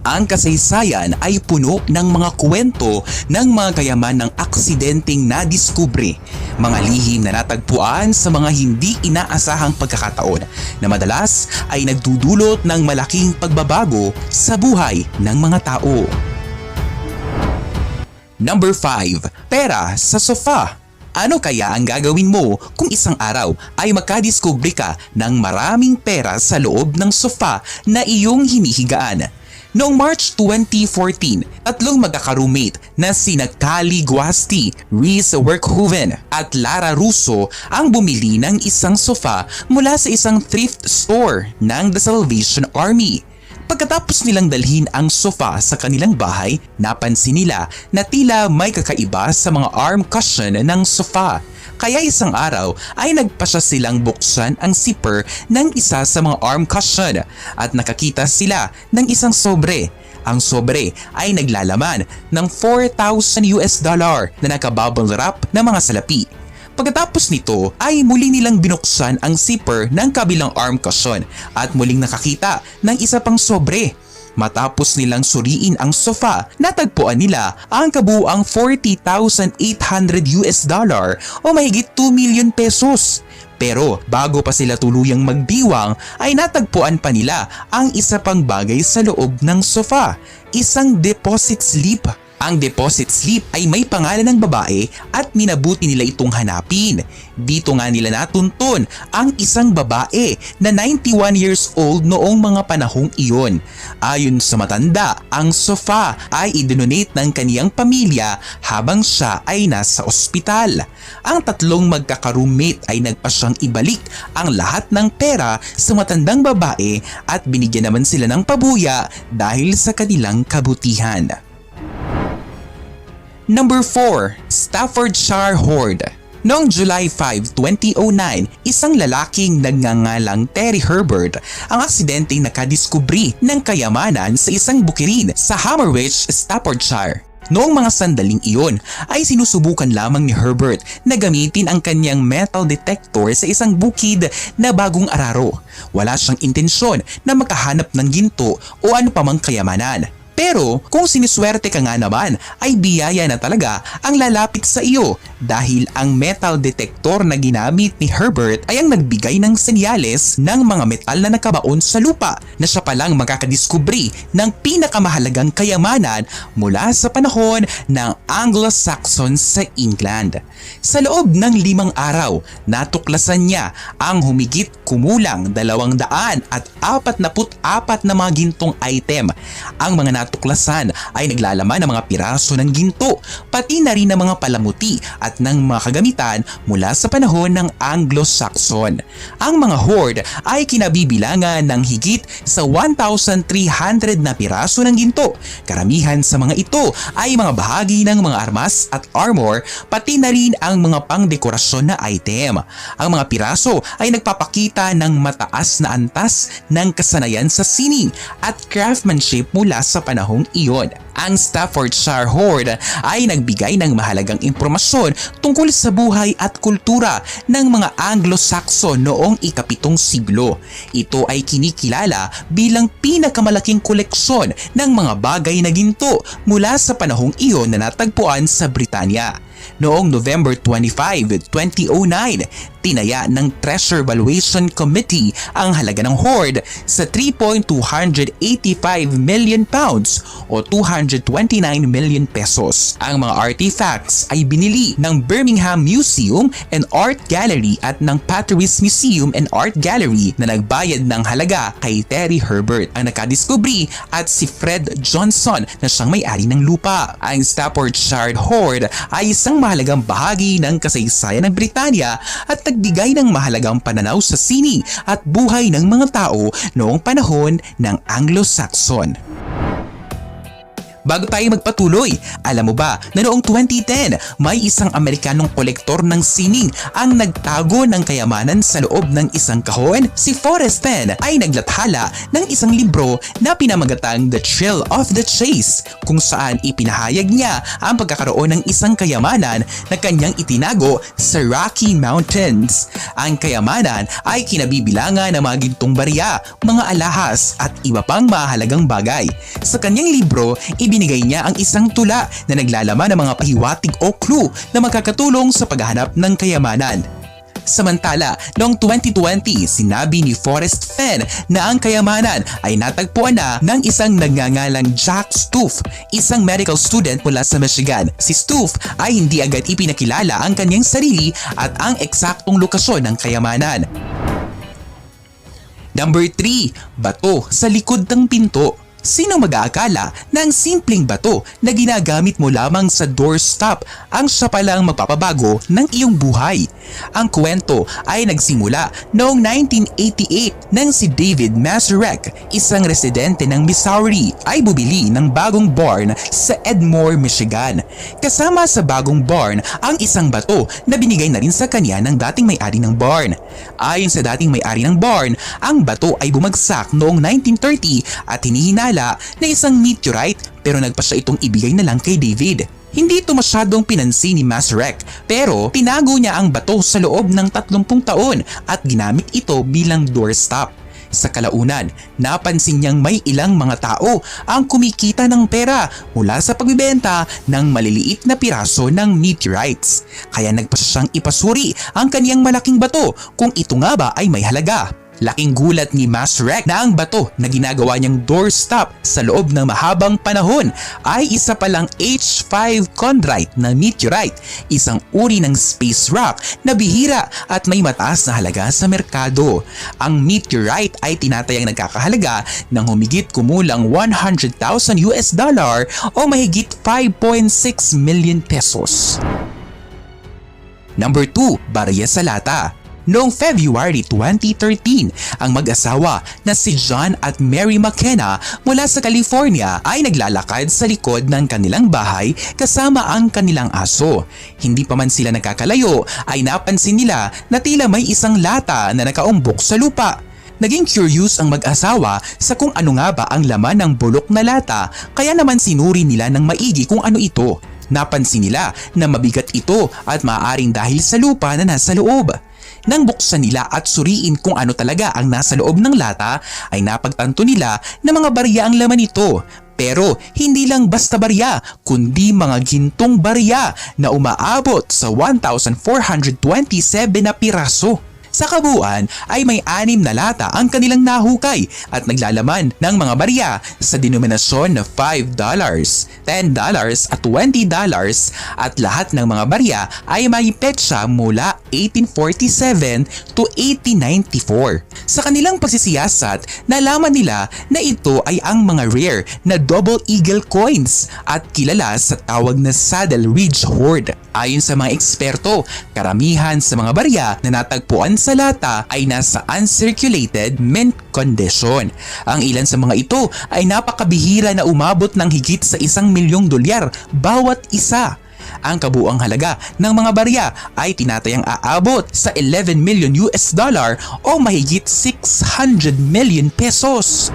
Ang kasaysayan ay puno ng mga kwento ng mga kayaman ng aksidenteng nadiskubre, mga lihim na natagpuan sa mga hindi inaasahang pagkakataon na madalas ay nagdudulot ng malaking pagbabago sa buhay ng mga tao. Number 5. Pera sa sofa. Ano kaya ang gagawin mo kung isang araw ay makadiskubre ka ng maraming pera sa loob ng sofa na iyong hinihigaan? Noong March 2014, tatlong magkaka-roommate na sina Kali Guasti, Reese Werkhoven at Lara Russo ang bumili ng isang sofa mula sa isang thrift store ng The Salvation Army. Pagkatapos nilang dalhin ang sofa sa kanilang bahay, napansin nila na tila may kakaiba sa mga arm cushion ng sofa. Kaya isang araw ay nagpasya silang buksan ang zipper ng isa sa mga arm cushion at nakakita sila ng isang sobre. Ang sobre ay naglalaman ng 4,000 US dollar na nakabubble wrap na mga salapi. Pagkatapos nito ay muli nilang binuksan ang zipper ng kabilang arm cushion at muling nakakita ng isa pang sobre. Matapos nilang suriin ang sofa, natagpuan nila ang kabuang 40,800 US dollar o mahigit 2 million pesos. Pero bago pa sila tuluyang magdiwang ay natagpuan pa nila ang isa pang bagay sa loob ng sofa, isang deposit slip. Ang deposit slip ay may pangalan ng babae at minabuti nila itong hanapin. Dito nga nila natuntun ang isang babae na 91 years old noong mga panahong iyon. Ayon sa matanda, ang sofa ay idinonate ng kaniyang pamilya habang siya ay nasa ospital. Ang tatlong magkaka-roommate ay nagpasyang ibalik ang lahat ng pera sa matandang babae at binigyan naman sila ng pabuya dahil sa kanilang kabutihan. Number 4. Staffordshire Hoard Noong July 5, 2009, isang lalaking nagngangalang Terry Herbert ang aksidenteng nakadiskubri ng kayamanan sa isang bukirin sa Hammerwich, Staffordshire. Noong mga sandaling iyon ay sinusubukan lamang ni Herbert na gamitin ang kanyang metal detector sa isang bukid na bagong araro. Wala siyang intensyon na makahanap ng ginto o ano pamang kayamanan. Pero kung siniswerte ka nga naman ay biyaya na talaga ang lalapit sa iyo dahil ang metal detector na ginamit ni Herbert ay ang nagbigay ng senyales ng mga metal na nakabaon sa lupa na siya palang makakadiskubri ng pinakamahalagang kayamanan mula sa panahon ng Anglo-Saxon sa England. Sa loob ng limang araw, natuklasan niya ang humigit kumulang dalawang daan at apat na put apat na mga gintong item. Ang mga natuklasan ay naglalaman ng mga piraso ng ginto, pati na rin ng mga palamuti at ng mga kagamitan mula sa panahon ng Anglo-Saxon. Ang mga hoard ay kinabibilangan ng higit sa 1,300 na piraso ng ginto. Karamihan sa mga ito ay mga bahagi ng mga armas at armor, pati na rin ang mga pangdekorasyon na item. Ang mga piraso ay nagpapakita ng mataas na antas ng kasanayan sa sining at craftsmanship mula sa panahong iyon. Ang Staffordshire Hoard ay nagbigay ng mahalagang impormasyon tungkol sa buhay at kultura ng mga Anglo-Saxon noong ikapitong siglo. Ito ay kinikilala bilang pinakamalaking koleksyon ng mga bagay na ginto mula sa panahong iyon na natagpuan sa Britanya. Noong November 25, 2009, tinaya ng Treasure Valuation Committee ang halaga ng hoard sa 3.285 million pounds o 229 million pesos. Ang mga artifacts ay binili ng Birmingham Museum and Art Gallery at ng Patrice Museum and Art Gallery na nagbayad ng halaga kay Terry Herbert ang nakadiskubri at si Fred Johnson na siyang may-ari ng lupa. Ang Staffordshire Hoard ay isang mahalagang bahagi ng kasaysayan ng Britanya at nagbigay ng mahalagang pananaw sa sining at buhay ng mga tao noong panahon ng Anglo-Saxon. Bago tayo magpatuloy, alam mo ba na noong 2010 may isang Amerikanong kolektor ng sining ang nagtago ng kayamanan sa loob ng isang kahon? Si Forrest Penn ay naglathala ng isang libro na pinamagatang The Thrill of the Chase kung saan ipinahayag niya ang pagkakaroon ng isang kayamanan na kanyang itinago sa Rocky Mountains. Ang kayamanan ay kinabibilangan ng mga gintong barya, mga alahas at iba pang mahalagang bagay. Sa kanyang libro, ibinigay niya ang isang tula na naglalaman ng mga pahiwatig o clue na magkakatulong sa paghahanap ng kayamanan. Samantala, noong 2020, sinabi ni Forrest Fenn na ang kayamanan ay natagpuan na ng isang nagngangalang Jack Stoof, isang medical student mula sa Michigan. Si Stoof ay hindi agad ipinakilala ang kanyang sarili at ang eksaktong lokasyon ng kayamanan. Number 3, bato sa likod ng pinto. Sino mag-aakala na ang simpleng bato na ginagamit mo lamang sa doorstop ang siya palang magpapabago ng iyong buhay? Ang kwento ay nagsimula noong 1988 nang si David Masurek, isang residente ng Missouri, ay bubili ng bagong barn sa Edmore, Michigan. Kasama sa bagong barn ang isang bato na binigay na rin sa kanya ng dating may-ari ng barn. Ayon sa dating may-ari ng barn, ang bato ay bumagsak noong 1930 at hinihinala na isang meteorite pero nagpa siya itong ibigay na lang kay David. Hindi ito masyadong pinansin ni Masurek pero tinago niya ang bato sa loob ng 30 taon at ginamit ito bilang doorstop. Sa kalaunan, napansin niyang may ilang mga tao ang kumikita ng pera mula sa pagbibenta ng maliliit na piraso ng meteorites. Kaya nagpa siyang ipasuri ang kaniyang malaking bato kung ito nga ba ay may halaga. Laking gulat ni Masrek na ang bato na ginagawa niyang doorstop sa loob ng mahabang panahon ay isa palang H5 chondrite na meteorite, isang uri ng space rock na bihira at may mataas na halaga sa merkado. Ang meteorite ay tinatayang nagkakahalaga ng humigit kumulang 100,000 US dollar o mahigit 5.6 million pesos. Number 2, barya sa lata. Noong February 2013, ang mag-asawa na si John at Mary McKenna mula sa California ay naglalakad sa likod ng kanilang bahay kasama ang kanilang aso. Hindi pa man sila nakakalayo ay napansin nila na tila may isang lata na nakaumbok sa lupa. Naging curious ang mag-asawa sa kung ano nga ba ang laman ng bulok na lata kaya naman sinuri nila ng maigi kung ano ito. Napansin nila na mabigat ito at maaaring dahil sa lupa na nasa loob. Nang buksan nila at suriin kung ano talaga ang nasa loob ng lata ay napagtanto nila na mga barya ang laman nito. Pero hindi lang basta barya kundi mga gintong barya na umaabot sa 1,427 na piraso. Sa kabuuan ay may anim na lata ang kanilang nahukay at naglalaman ng mga barya sa denominasyon na $5, $10 at $20 at lahat ng mga barya ay may petsa mula 1847 to 1894. Sa kanilang pagsisiyasat, nalaman nila na ito ay ang mga rare na double eagle coins at kilala sa tawag na Saddle Ridge Hoard. Ayon sa mga eksperto, karamihan sa mga barya na natagpuan sa lata ay nasa uncirculated mint condition. Ang ilan sa mga ito ay napakabihira na umabot ng higit sa isang milyong dolyar bawat isa. Ang kabuang halaga ng mga barya ay tinatayang aabot sa 11 million US dollar o mahigit 600 million pesos.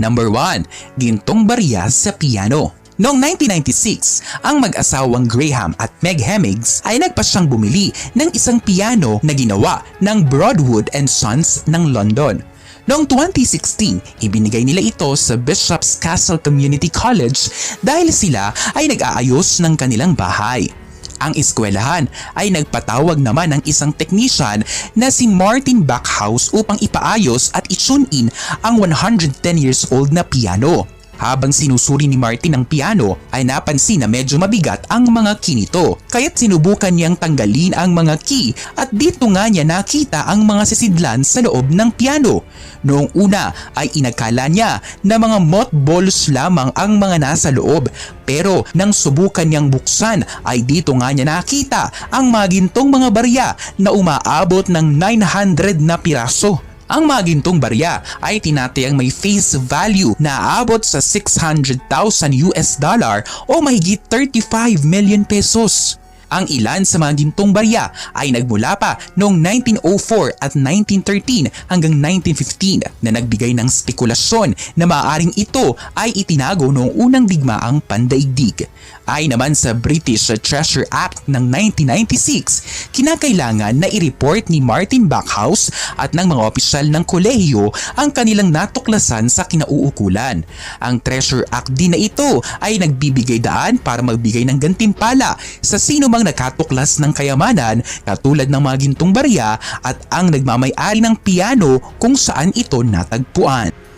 Number 1. Gintong barya sa piano. Noong 1996, ang mag-asawang Graham at Meg Hemings ay nagpasyang bumili ng isang piano na ginawa ng Broadwood and Sons ng London. Noong 2016, ibinigay nila ito sa Bishop's Castle Community College dahil sila ay nag-aayos ng kanilang bahay. Ang eskwelahan ay nagpatawag naman ng isang technician na si Martin Backhouse upang ipaayos at i-tune in ang 110 years old na piano. Habang sinusuri ni Martin ang piano ay napansin na medyo mabigat ang mga key nito. Kaya't sinubukan niyang tanggalin ang mga key at dito nga niya nakita ang mga sisidlan sa loob ng piano. Noong una ay inakala niya na mga mothballs lamang ang mga nasa loob pero nang subukan niyang buksan ay dito nga niya nakita ang mga gintong mga barya na umaabot ng 900 na piraso. Ang mga gintong barya ay tinatayang may face value na aabot sa 600,000 US dollar o mahigit 35 million pesos. Ang ilan sa mga gintong barya ay nagmula pa noong 1904 at 1913 hanggang 1915 na nagbigay ng spekulasyon na maaaring ito ay itinago noong unang digmaang pandaigdig. Ay naman sa British Treasure Act ng 1996, kinakailangan na i-report ni Martin Backhouse at ng mga opisyal ng kolehiyo ang kanilang natuklasan sa kinauukulan. Ang Treasure Act din na ito ay nagbibigay daan para magbigay ng gantimpala sa sino mang nakatuklas ng kayamanan katulad ng mga gintong barya at ang nagmamay-ari ng piano kung saan ito natagpuan.